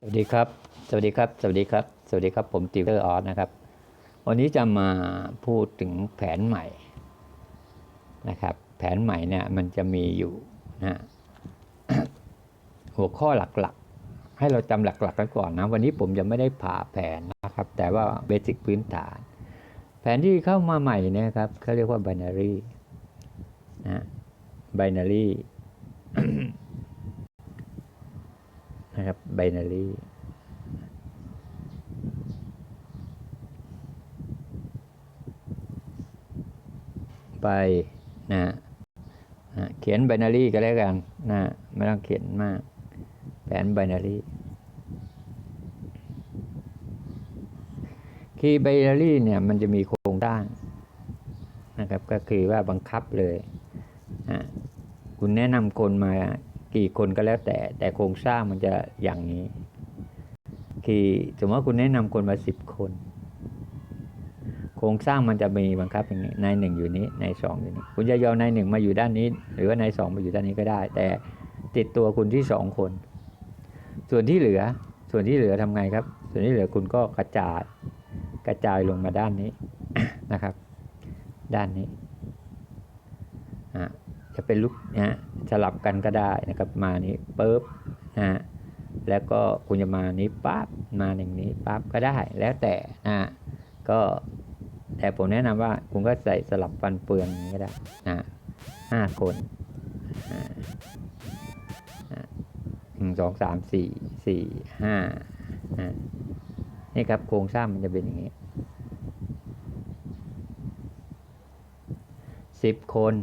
สวัสดีครับ สวัสดีครับ สวัสดีครับ สวัสดีครับ ผมติวเตอร์ออสนะครับ วันนี้จะมาพูดถึงแผนใหม่นะครับ แผนใหม่เนี่ยมันจะมีอยู่นะหัวข้อหลักๆ ให้เราจำหลักๆกันก่อนนะ วันนี้ผมจะไม่ได้ผ่าแผนนะครับ แต่ว่าเบสิกพื้นฐาน แผนที่เข้ามาใหม่นี่ครับเขาเรียกว่า binary นะ binary นะครับ binary ไปนะอะเขียน binary ก็แล้วกันนะไม่ต้องเขียนมาก แผน binary คีย์ binary เนี่ยมันจะมีโครงสร้างนะครับ ก็คือว่าบังคับเลยนะคุณแนะนำคนมา กี่คนก็แล้วแต่ แต่โครงสร้างมันจะอย่างนี้ คือสมมติว่าคุณแนะนำคนมาสิบคน โครงสร้างมันจะมีบังคับอย่างนี้นายหนึ่งอยู่นี้นายสองอยู่นี้ คุณจะยอมนายหนึ่งมาอยู่ด้านนี้ หรือว่านายสองมาอยู่ด้านนี้ก็ได้ แต่ติดตัวคุณที่สองคน ส่วนที่เหลือ ส่วนที่เหลือทำไงครับ ส่วนที่เหลือคุณก็กระจายกระจายลงมาด้านนี้นะครับ ด้านนี้อะ จะเป็นลูกนะฮะสลับกันก็ได้นะครับมานี้ปุ๊บนะฮะแล้วก็คุณจะมานี้ปั๊บมาอย่างนี้ปั๊บก็ได้แล้วแต่นะก็แต่ผมแนะนำว่าคุณก็ใส่สลับฟันเฟืองอย่างนี้ก็ได้นะห้าคนหนึ่งสองสามสี่สี่ห้านี่ครับโครงสร้างมันจะเป็นอย่างนี้สิบคน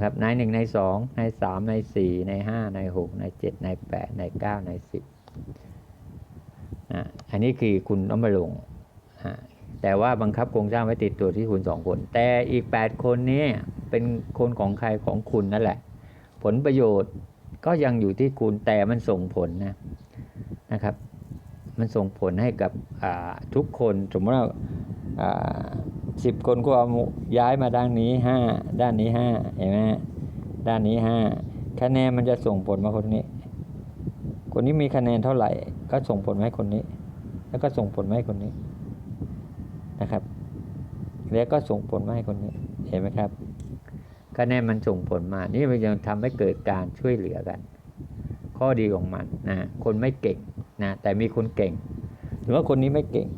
นะครับในหนึ่งในสองในสามในสี่ในห้าในหกในเจ็ดในแปดในเก้าในสิบอันนี้คือคุณต้องมาลง แต่ว่าบังคับโครงสร้างไว้ติดตัวที่คุณสองคน แต่อีกแปดคนนี้เป็นคนของใครของคุณนั่นแหละ ผลประโยชน์ก็ยังอยู่ที่คุณแต่มันส่งผลนะนะครับ มันส่งผลให้กับทุกคนสมมติว่า สิบคนก็เอาย้ายมาด้านนี้ห้าด้านนี้ห้าเห็นไหมด้านนี้ห้าคะแนนมันจะส่งผลมาคนนี้ คนนี้มีคะแนนเท่าไหร่ ก็ส่งผลมาให้คนนี้ แล้วก็ส่งผลมาให้คนนี้นะครับ แล้วก็ส่งผลมาให้คนนี้เห็นไหมครับ คะแนนมันส่งผลมา นี่มันยังทำให้เกิดการช่วยเหลือกัน ข้อดีของมันนะคนไม่เก่งนะแต่มีคนเก่ง หรือว่าคนนี้ไม่เก่ง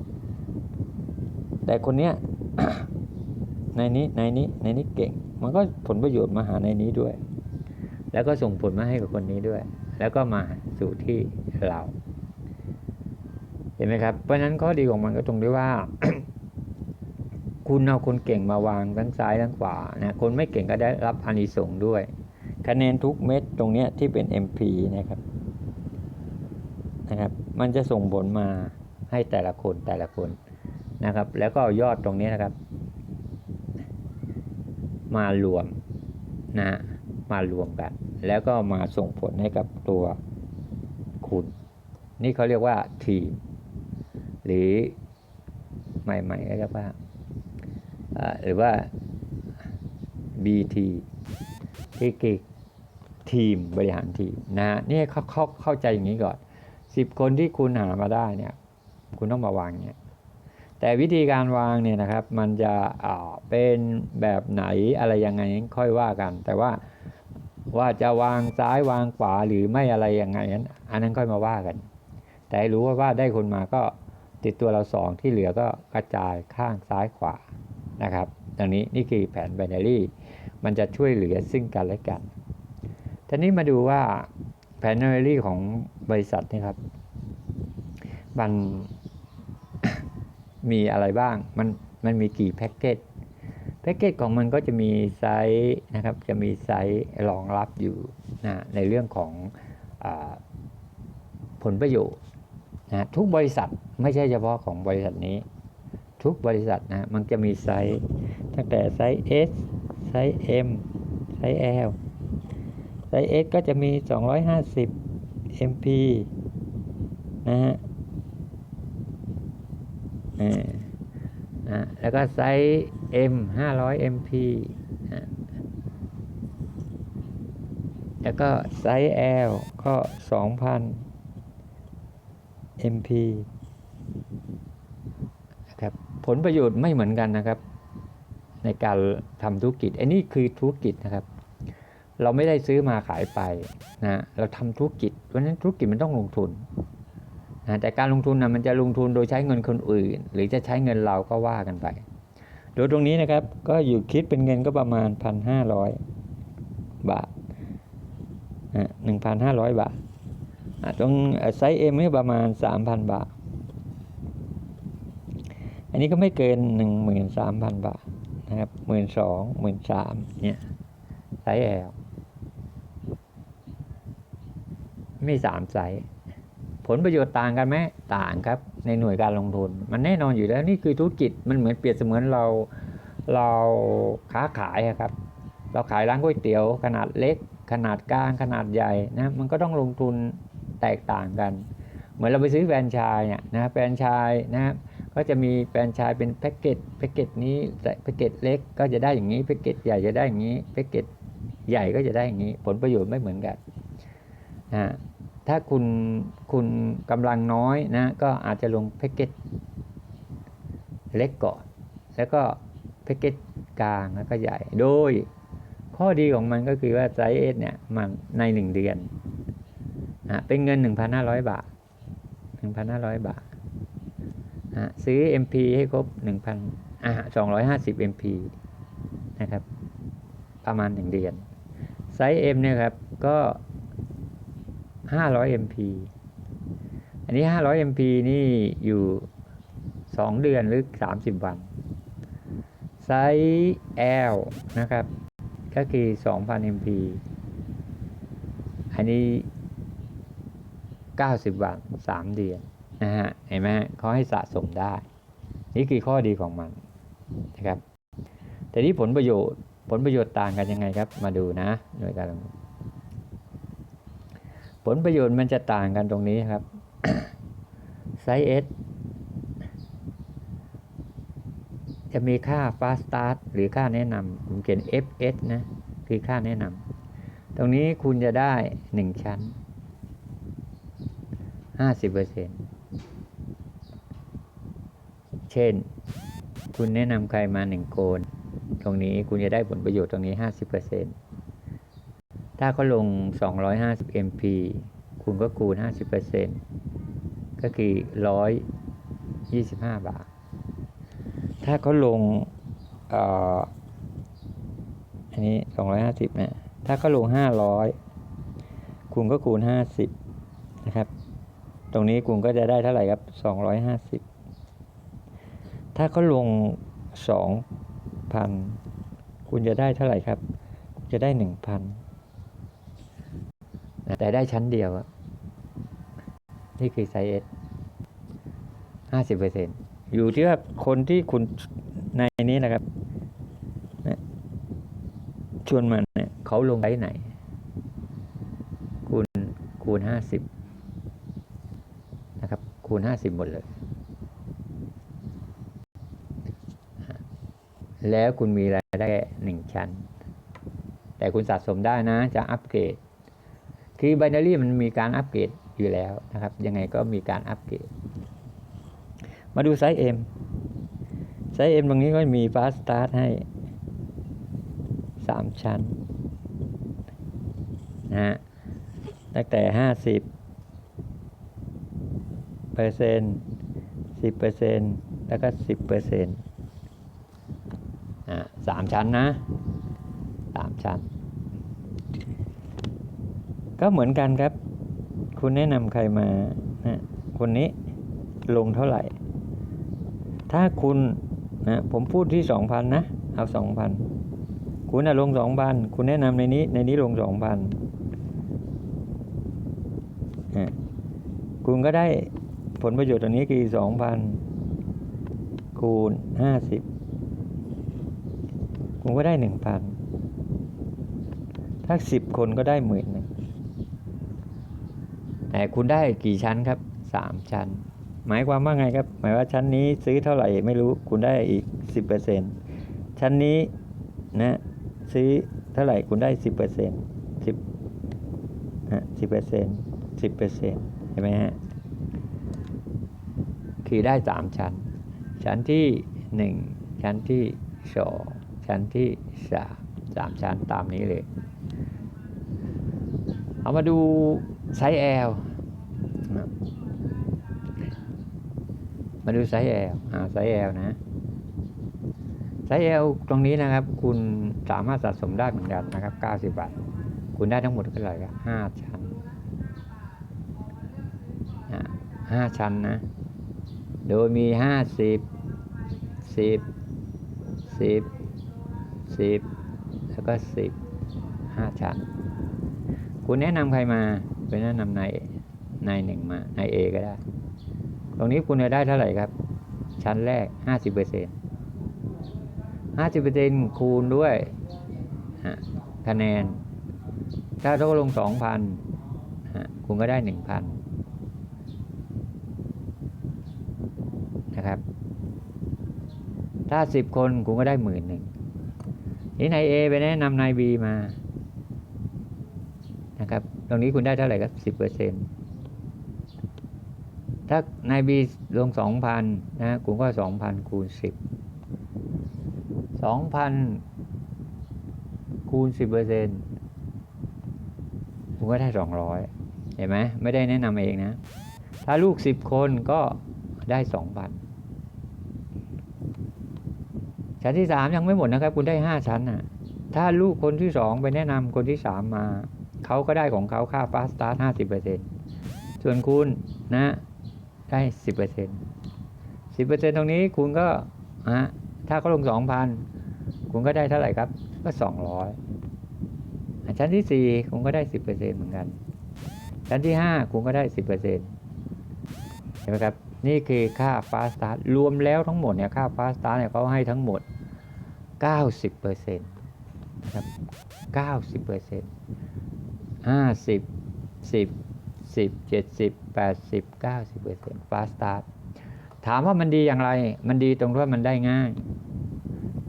แต่คนเนี้ย ในนี้ในนี้ในนี้เก่ง มันก็ผลประโยชน์มาหาในนี้ด้วย แล้วก็ส่งผลมาให้กับคนนี้ด้วย แล้วก็มาสู่ที่เรา เห็นไหมครับ เพราะฉะนั้นข้อดีของมันก็ตรงที่ว่า คุณเอาคนเก่งมาวางทั้งซ้ายทั้งขวานะคนไม่เก่งก็ได้รับอานิสงส์ด้วย คะแนนทุกเม็ดตรงเนี้ยที่เป็น MP นะครับนะครับ มันจะส่งผลมาให้แต่ละคนแต่ละคน นะครับ แล้วก็เอายอดตรงนี้นะครับ มารวมนะมารวมกัน แล้วก็มาส่งผลให้กับตัวคุณ นี่เขาเรียกว่าทีม หรือใหม่ๆก็เรียกว่าหรือว่า BT ที่คือทีมบริหารทีมนะฮะนี่เขาเขาเข้าใจอย่างนี้ก่อนสิบคนที่คุณหามาได้เนี่ย คุณต้องมาวางเนี่ย แต่วิธีการวางเนี่ยนะครับ มันจะเป็นแบบไหนอะไรยังไงค่อยว่ากัน แต่ว่าว่าจะวางซ้ายวางขวาหรือไม่อะไรยังไงนั้นอันนั้นค่อยมาว่ากัน แต่รู้ว่าว่าได้คนมาก็ติดตัวเราสองที่เหลือก็กระจายข้างซ้ายขวานะครับดังนี้นี่คือแผน binary มันจะช่วยเหลือซึ่งกันและกันทีนี้มาดูว่าแผน binary ของบริษัทนี่ครับมัน มีอะไรบ้าง มันมันมีกี่แพ็กเกจ แพ็กเกจของมันก็จะมีไซส์นะครับ จะมีไซส์รองรับอยู่นะในเรื่องของอผลประโยชน์นะทุกบริษัทไม่ใช่เฉพาะของบริษัทนี้ ทุกบริษัทนะมันจะมีไซส์ตั้งแต่ไซส์ S ไซส์ M ไซส์ L ไซส์ S ก็จะมี 250 MP นะฮะ แล้วก็ไซส์ M 500 MP อ่าแล้วก็ไซส์ L ก็ 2,000 MP นะครับผลประโยชน์ไม่เหมือนกันนะครับ ในการทำธุรกิจอันนี้คือธุรกิจนะครับ เราไม่ได้ซื้อมาขายไปนะเราทำธุรกิจเพราะฉะนั้นธุรกิจมันต้องลงทุน นะแต่การลงทุนนะมันจะลงทุนโดยใช้เงินคนอื่น หรือจะใช้เงินเราก็ว่ากันไป โดยตรงนี้นะครับก็อยู่คิดเป็นเงินก็ประมาณ 1,500 บาทนะ1,500 บาทอะตรงไซส์ M นี่ประมาณ 3,000 บาท อันนี้ก็ไม่เกิน 13,000 บาทนะครับ12,000 13,000เนี่ยไซส์ L มีสามไซส์ ลประโยชน์ต่างกันไหมต่างครับ ในหน่วยการลงทุน มันแน่นอนอยู่แล้วนี่คือธุรกิจมันเหมือนเปรียบเสมือนเราเราค้าขายครับ เราขายร้านก๋วยเตี๋ยวขนาดเล็ก ขนาดกลางขนาดใหญ่นะมันก็ต้องลงทุนแตกต่างกัน เหมือนเราไปซื้อแฟรนไชส์เนี่ยนะแฟรนไชส์นะครับก็จะมีแฟรนไชส์เป็นแพ็กเกจแพ็กเกจนี้แต่แพ็กเกจเล็กก็จะได้อย่างนี้แพ็กเกจใหญ่จะได้อย่างนี้แพ็กเกจใหญ่ก็จะได้อย่างนี้ ผลประโยชน์ไม่เหมือนกันนะ ถ้าคุณคุณกำลังน้อยนะ ก็อาจจะลงแพ็กเกจเล็กก่อน แล้วก็แพ็กเกจกลางแล้วก็ใหญ่ โดยข้อดีของมันก็คือว่าไซส์เอสเนี่ยมันในหนึ่งเดือนนะเป็นเงิน 1,500 บาท 1,500 บาทนะซื้อ MP ให้ครบ 1,000อะ250 MP นะครับ ประมาณ 1 เดือน ไซส์ M เนี่ยครับ ก็ 500 MP อันนี้ 500 MP นี่อยู่ 2 เดือนหรือ 30 วัน ไซส์ L นะครับ ก็คือ 2,000 MP อันนี้ 90 วัน 3 เดือนนะฮะ เห็นไหมเขาให้สะสมได้ นี่คือข้อดีของมันนะครับ แต่ที่ผลประโยชน์ผลประโยชน์ต่างกันยังไงครับ มาดูนะหน่วยการลงทุน ผลประโยชน์มันจะต่างกันตรงนี้ครับ ไซส์ S จะมีค่า fast start หรือค่าแนะนำผมเขียน FS นะ คือค่าแนะนำตรงนี้คุณจะได้ 1 ชั้น 50%เช่น คุณแนะนำใครมา 1 โกน ตรงนี้คุณจะได้ผลประโยชน์ตรงนี้ 50% ถ้าเขาลง 250 MP คุณก็คูณ 50%ก็คือ 125 บาท ถ้าเขาลงอันนี้ 250นะถ้าเขาลง 500 คุณก็คูณ 50 นะครับ ตรงนี้คุณก็จะได้เท่าไหร่ครับ 250 ถ้าเขาลง 2,000 คุณจะได้เท่าไหร่ครับ จะได้ 1,000น แต่ได้ชั้นเดียว นี่คือไซส์ S 50%อยู่ที่ว่าคนที่คุณในนี้นะครับนะชวนมันเนี่ยเขาลงไซไหน คูณคูณ50นะครับ คูณ50หมดเลย แล้วคุณมีรายได้หนึ่งชั้น แต่คุณสะสมได้นะจะอัปเกรด คือ binary มันมีการอัปเกรดอยู่แล้วนะครับ ยังไงก็มีการอัปเกรด มาดูไซส์ M ไซส์ M ตรงนี้ก็มี fast start ให้ 3 ชั้นนะฮะตั้งแต่ 50เปอร์เซ็นต์10เปอร์เซ็นต์แล้วก็ 10เปอร์เซ็นต์อ่าสามชั้นนะสามชั้น ก็เหมือนกันครับ คุณแนะนำใครมานะคนนี้ลงเท่าไหร่ ถ้าคุณนะผมพูดที่สองพันนะ เอาสองพันคุณนะลงสองพันคุณแนะนำในนี้ในนี้ลงสองพันคุณก็ได้ผลประโยชน์ตรงนี้คือสองพันคูณห้าสิบคุณก็ได้หนึ่งพันถ้าสิบคนก็ได้หมื่นหนึ่ง แต่คุณได้กี่ชั้นครับสามชั้น หมายความว่าไงครับ หมายว่าชั้นนี้ซื้อเท่าไหร่ไม่รู้คุณได้อีกสิบเปอร์เซ็นชั้นนี้นะซื้อเท่าไหร่คุณได้สิบเปอร์เซ็นสิบฮะสิบเปอร์เซ็นสิบเปอร์เซ็นเห็นไหมฮะคือได้สามชั้น ชั้นที่หนึ่งชั้นที่สองชั้นที่สามสามชั้นตามนี้เลย เอามาดู ไซส์ L นะมาดูไซส์ L อ่าไซส์ L นะไซส์ L ตรงนี้นะครับ คุณสามารถสะสมได้เหมือนกันนะครับ 90 บาท คุณได้ทั้งหมดเท่าไหร่ครับ5ชั้นอ่าห้าชั้นนะ โดยมี50 10 10 10แล้วก็10 5ชั้น คุณแนะนำใครมา คุณแนะนำนายนายหนึ่งมานายเอก็ได้ ตรงนี้คุณจะได้เท่าไหร่ครับ ชั้นแรก50เปอร์เซ็นต์50เปอร์เซ็นต์คูณด้วยคะแนน ถ้าทดลง2,000ฮะคุณก็ได้1,000นนะครับ ถ้า10คนคุณก็ได้หมื่นหนึ่งนี่นายเอไปแนะนำนายบีมานะครับ ตรงนี้คุณได้เท่าไหร่ครับสิบเปอร์เซ็นถ้านายบีลงสองพันนะคุณก็สองพันคูณสิบสองพันคูณสิบเปอร์เซ็นคุณก็ได้สองร้อยเห็นไหมไม่ได้แนะนำเองนะ ถ้าลูกสิบคนก็ได้สองพันชั้นที่สามยังไม่หมดนะครับ คุณได้ห้าชั้นน่ะ ถ้าลูกคนที่สองไปแนะนำคนที่สามมา เขาก็ได้ของเขาค่าฟาสตาร์ทห้าสิบเปอร์เซ็นส่วนคุณนะได้สิบเปอร์เซ็นสิบเปอร์เซ็นตรงนี้คุณก็ฮะถ้าเขาลงสองพันคุณก็ได้เท่าไหร่ครับ ก็สองร้อยชั้นที่สี่คุณก็ได้สิบเปอร์เซ็นเหมือนกัน ชั้นที่ห้าคุณก็ได้สิบเปอร์เซ็นเห็นไหมครับ นี่คือค่าฟาสตาร์รวมแล้วทั้งหมดเนี่ยค่าฟาสตาร์เนี่ยเขาให้ทั้งหมดเก้าสิบเปอร์เซ็นต์นะครับเก้าสิบเปอร์เซ็นต์ ห้าสิบสิบสิบเจ็ดสิบแปดสิบเก้าสิบเปอร์เซ็นต์ฟาสตาร์ทถามว่ามันดีอย่างไร มันดีตรงที่ว่ามันได้ง่าย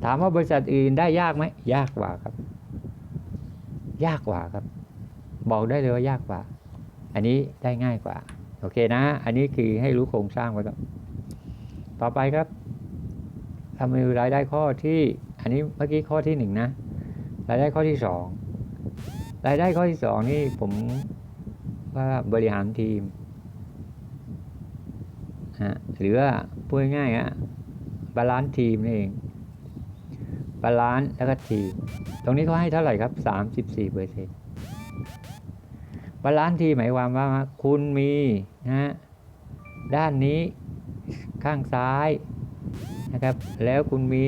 ถามว่าบริษัทอื่นได้ยากไหม ยากกว่าครับ ยากกว่าครับ บอกได้เลยว่ายากกว่า อันนี้ได้ง่ายกว่า โอเคนะ อันนี้คือให้รู้โครงสร้างไว้ก่อนต่อไปครับทำมือรายได้ข้อที่ อันนี้เมื่อกี้ข้อที่หนึ่งนะ รายได้ข้อที่สอง รายได้ข้อที่สองนี่ผมว่าบริหารทีมฮะหรือว่าพูดง่ายๆอะบาลานซ์ทีมนี่เองบาลานซ์แล้วก็ทีม ตรงนี้เขาให้เท่าไหร่ครับสามสิบสี่เปอร์เซ็นต์บาลานซ์ทีมหมายความว่าคุณมีนะฮะด้านนี้ข้างซ้ายนะครับ แล้วคุณมี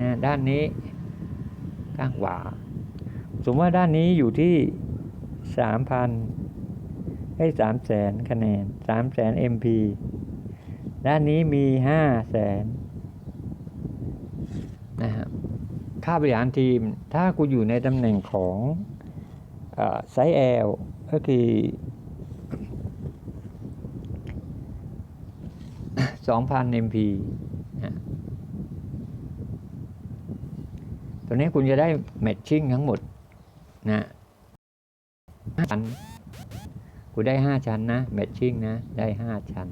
นะด้านนี้ข้างขวา สมมติว่าด้านนี้อยู่ที่สามพันให้สามแสนคะแนนสามแสน MP ด้านนี้มีห้าแสนนะครับค่าบริหารทีมถ้ากูอยู่ในตำแหน่งของไซส์ L ก็คือสองพัน MP นะตัวนี้คุณจะได้แมทชิ่งทั้งหมด นะห้าชั้นกูได้ห้าชั้นนะแมทชิ่งนะ ได้ห้าชั้น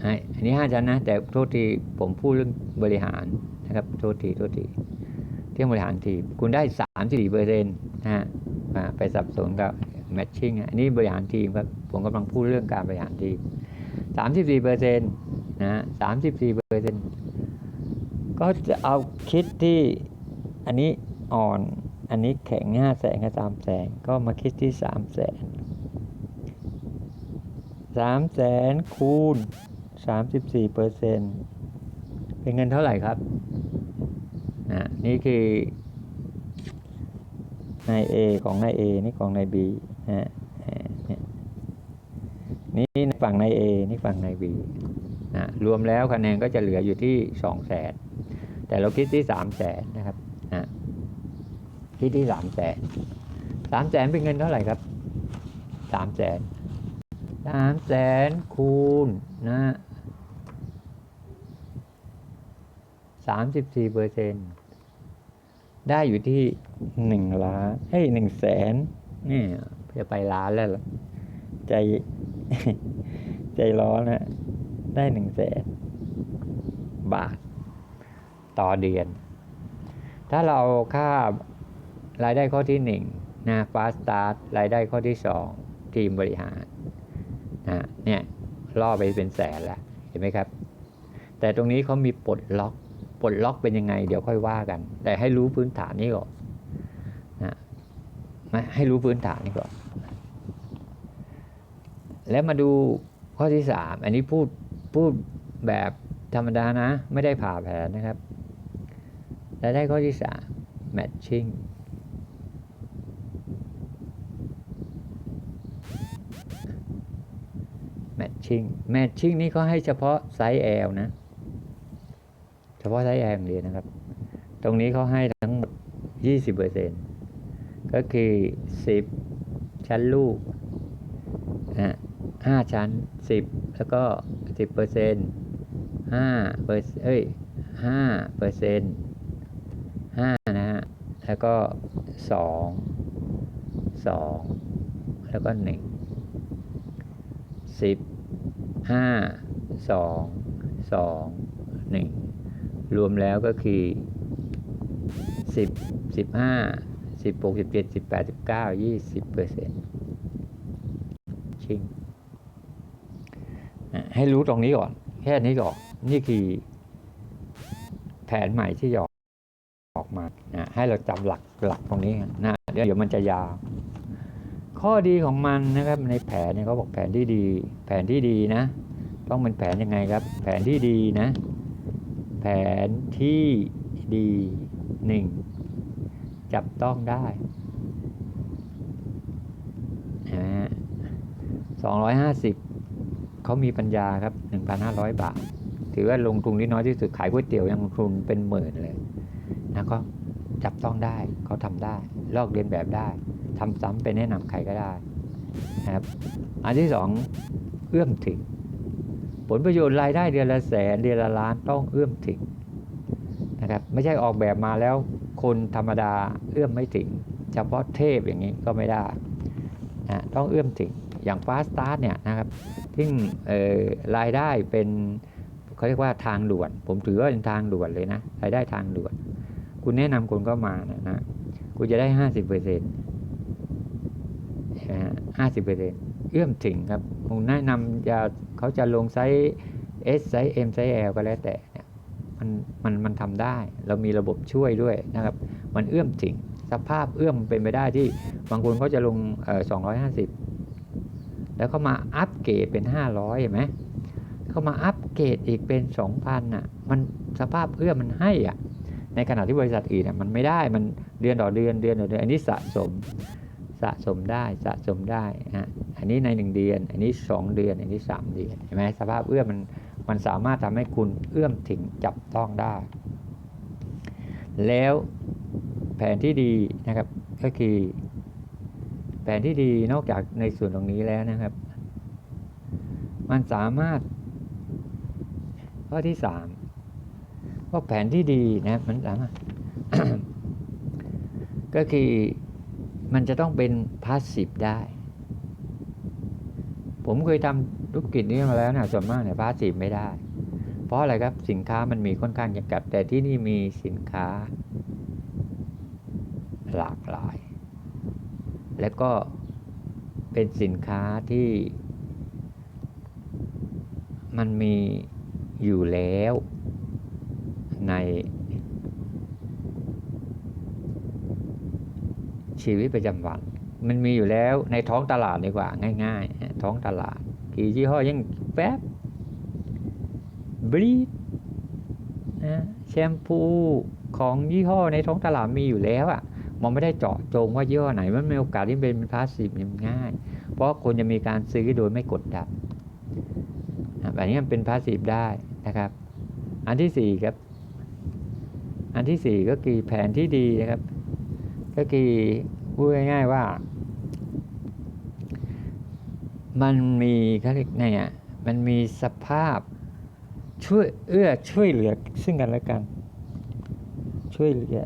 ไอ้อันนี้ห้าชั้นนะ แต่โทษทีผมพูดเรื่องบริหารนะครับ โทษทีโทษทีเรื่องบริหารทีคุณได้สามสี่เปอร์เซ็นต์นะฮะไปสับสนกับแมทชิ่งอันนี้บริหารทีมครับผมกำลังพูดเรื่องการบริหารทีมสามสิบสี่เปอร์เซ็นต์นะสามสิบสี่เปอร์เซ็นต์ก็จะเอาคิดที่อันนี้ อ่อน อันนี้แข็งห้าแสนกับสามแสนก็มาคิดที่สามแสนสามแสนคูณสามสิบสี่เปอร์เซ็นเป็นเงินเท่าไหร่ครับนะนี่คือนาย A ของนาย A นี่ของนาย B นะเนี่ยนี่ฝั่งนาย A นี่ฝั่งนาย B นะรวมแล้วคะแนนก็จะเหลืออยู่ที่สองแสนแต่เราคิดที่สามแสนนะครับ คิดที่สามแสนสามแสนเป็นเงินเท่าไหร่ครับสามแสนสามแสนคูณนะสามสิบสี่เปอร์เซ็นต์ได้อยู่ที่หนึ่งล้านเฮ้ยหนึ่งแสนนี่จะไปล้านแล้วล่ะใจ ใจร้อนนะได้หนึ่งแสนบาท ต่อเดือน ถ้าเราค่า รายได้ข้อที่หนึ่งนะฟาสตาร์รายได้ข้อที่สองทีมบริหารนะเนี่ยล่อไปเป็นแสนแล้วเห็นไหมครับ แต่ตรงนี้เขามีปลดล็อกปลดล็อกเป็นยังไง เดี๋ยวค่อยว่ากัน แต่ให้รู้พื้นฐานนี้ก่อนนะให้รู้พื้นฐานนี้ก่อน แล้วมาดูข้อที่สามอันนี้พูดพูดแบบธรรมดานะ ไม่ได้ผ่าแผนนะครับรายได้ข้อที่ 3 matching สาม matching matching matching นี่เขาให้เฉพาะไซส์ L นะ เฉพาะไซส์ L อย่างเดียวนะครับ ตรงนี้เขาให้ทั้งหมด 20%ก็คือ 10 ชั้นลูกนะห้าชั้น 10 แล้วก็ 10เปอร์เซ็นต์ห้าเปอร์เอ้ยห้าเปอร์เซ็นต์ห้านะฮะ แล้วก็สองสองแล้วก็หนึ่งสิบ ห้าสองสองหนึ่งรวมแล้วก็คือสิบสิบห้าสิบหกสิบเจ็ดสิบแปดสิบเก้ายี่สิบเปอร์เซ็นต์ชิงให้รู้ตรงนี้ก่อน แค่นี้ก่อน นี่คือแผนใหม่ที่ออกออกมา ให้เราจำหลักหลักตรงนี้นะเดี๋ยวมันจะยาว ข้อดีของมันนะครับในแผนเนี่ยเขาบอกแผนที่ดี แผนที่ดีนะ ต้องเป็นแผนยังไงครับ แผนที่ดีนะ แผนที่ดีหนึ่งจับต้องได้สองร้อยห้าสิบเขามีปัญญาครับหนึ่งพันห้าร้อยบาท ถือว่าลงทุนที่น้อยที่สุดขายก๋วยเตี๋ยวยังลงทุนเป็นหมื่นเลยนะก็จับต้องได้เขาทำได้ ลอกเรียนแบบได้ ทำซ้ำไปแนะนำใครก็ได้นะครับอันที่สองเอื้อมถึง ผลประโยชน์รายได้เดือนละแสนเดือนละล้านต้องเอื้อมถึงนะครับไม่ใช่ออกแบบมาแล้วคนธรรมดาเอื้อมไม่ถึง เฉพาะเทพอย่างนี้ก็ไม่ได้นะต้องเอื้อมถึงอย่างฟาสตาร์เนี่ยนะครับซึ่งรายได้เป็นเขาเรียกว่าทางด่วน ผมถือว่าเป็นทางด่วนเลยนะรายได้ทางด่วน คุณแนะนำคนก็มานะนะคุณจะได้ห้าสิบเปอร์เซ็นต์ ห้าสิบเปอร์เซ็นต์เอื้อมถึงครับผมแนะนำจะเขาจะลงไซส์ S ไซส์ M ไซส์ L ก็แล้วแต่เนี่ยมันมันมันทำได้ เรามีระบบช่วยด้วยนะครับ มันเอื้อมถึงสภาพเอื้อมเป็นไปได้ที่บางคนเขาจะลงสองร้อยห้าสิบแล้วเขามาอัปเกรดเป็นห้าร้อยเห็นไหมเขามาอัปเกรดอีกเป็นสองพันอะ มันสภาพเอื้อมมันให้อะในขณะที่บริษัทอื่นน่ะมันไม่ได้มันเดือนต่อเดือนเดือนต่อเดือนอันนี้สะสม สะสมได้สะสมได้ฮะอันนี้ในหนึ่งเดือน อันนี้สองเดือน อันนี้สามเดือนเห็นไหมสภาพเอื้อมมันมันสามารถทำให้คุณเอื้อมถึงจับต้องได้ แล้วแผนที่ดีนะครับก็คือแผนที่ดีนอกจากในส่วนตรงนี้แล้วนะครับ มันสามารถ ข้อที่สามว่าแผนที่ดีนะมันสามารถก็คือ มันจะต้องเป็นพาสซีฟได้ ผมเคยทำธุรกิจนี้มาแล้วนะส่วนมากเนี่ยพาสซีฟไม่ได้ เพราะอะไรครับสินค้ามันมีค่อนข้างจำกัด แต่ที่นี่มีสินค้า หลากหลาย และก็เป็นสินค้าที่มันมีอยู่แล้วใน ชีวิตประจำวัน มันมีอยู่แล้วในท้องตลาดดีกว่า ง่ายๆ ท้องตลาด กี่ยี่ห้อยังแป๊บบรีดนะแชมพูของยี่ห้อในท้องตลาดมีอยู่แล้วอะ่ะมันไม่ได้เจาะจงว่ายี่ห้อไหน มันมีโอกาสที่เป็นพาสซีฟง่าย เพราะคนจะมีการซื้อโดยไม่กดดันแบบนี้มันเป็นพาสซีฟได้นะครับ อันที่สี่ครับ อันที่สี่ก็คือแผนที่ดีนะครับ ก็คือ พูดง่ายๆว่า มันมีเขาเรียกไงอะมันมีสภาพช่วยเอื้อช่วยเหลือซึ่งกันและกัน ช่วยเหลือ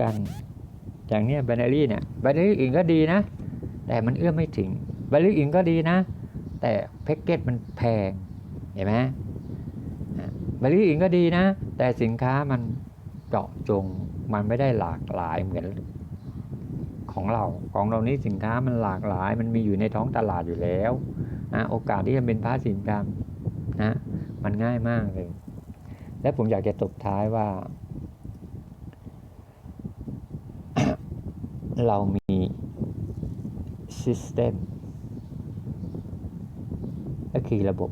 กันอย่างเนี้ยแบนเนอรี่เนี่ยแบนเนอรี่อื่นก็ดีนะ แต่มันเอื้อไม่ถึงแบนเนอรี่อื่นก็ดีนะ แต่แพ็กเกจมันแพงเห็นไหมแบริอิงก็ดีนะ แต่สินค้ามัน เจาะจงมันไม่ได้หลากหลายเหมือนของเราของเรานี้สินค้ามันหลากหลาย มันมีอยู่ในท้องตลาดอยู่แล้วนะโอกาสที่จะเป็นพาสสินกรรมนะมันง่ายมากเลย และผมอยากจะตบท้ายว่า เรามี System ก็คือระบบ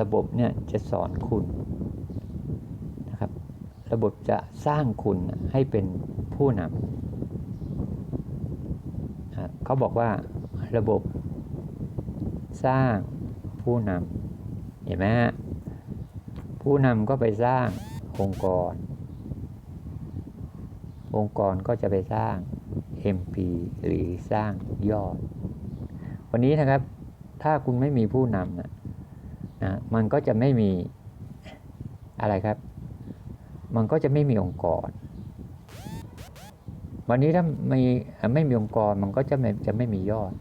ระบบเนี่ยจะสอนคุณ ระบบจะสร้างคุณให้เป็นผู้นำเขาบอกว่าระบบสร้างผู้นำเห็นไหมฮะผู้นำก็ไปสร้างองค์กร องค์กรก็จะไปสร้าง MP หรือสร้างยอด วันนี้นะครับถ้าคุณไม่มีผู้นำนะนะมันก็จะไม่มีอะไรครับ มันก็จะไม่มีองค์กร วันนี้ถ้าไม่ไม่มีองค์กรมันก็จะไม่จะไม่มียอด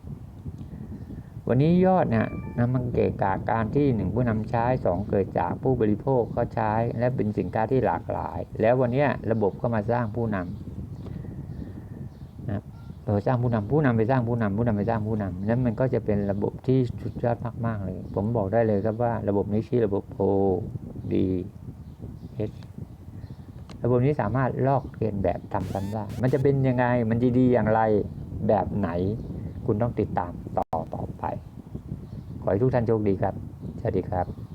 วันนี้ยอดเนี่ยนะมันเกิดจากการที่หนึ่งผู้นำใช้สองเกิดจากผู้บริโภคเขาใช้ และเป็นสินค้าที่หลากหลาย แล้ววันนี้ระบบก็มาสร้างผู้นำนะเราสร้างผู้นำผู้นำไปสร้างผู้นำผู้นำไปสร้างผู้นำนั้นมันก็จะเป็นระบบที่สุดยอดมากๆเลย ผมบอกได้เลยครับว่าระบบนี้ชื่อระบบ O D H ระบบนี้สามารถลอกเลียนแบบทำซ้ำได้มันจะเป็นยังไง มันจะดีอย่างไร แบบไหน คุณต้องติดตามต่อต่อไป ขอให้ทุกท่านโชคดีครับ สวัสดีครับ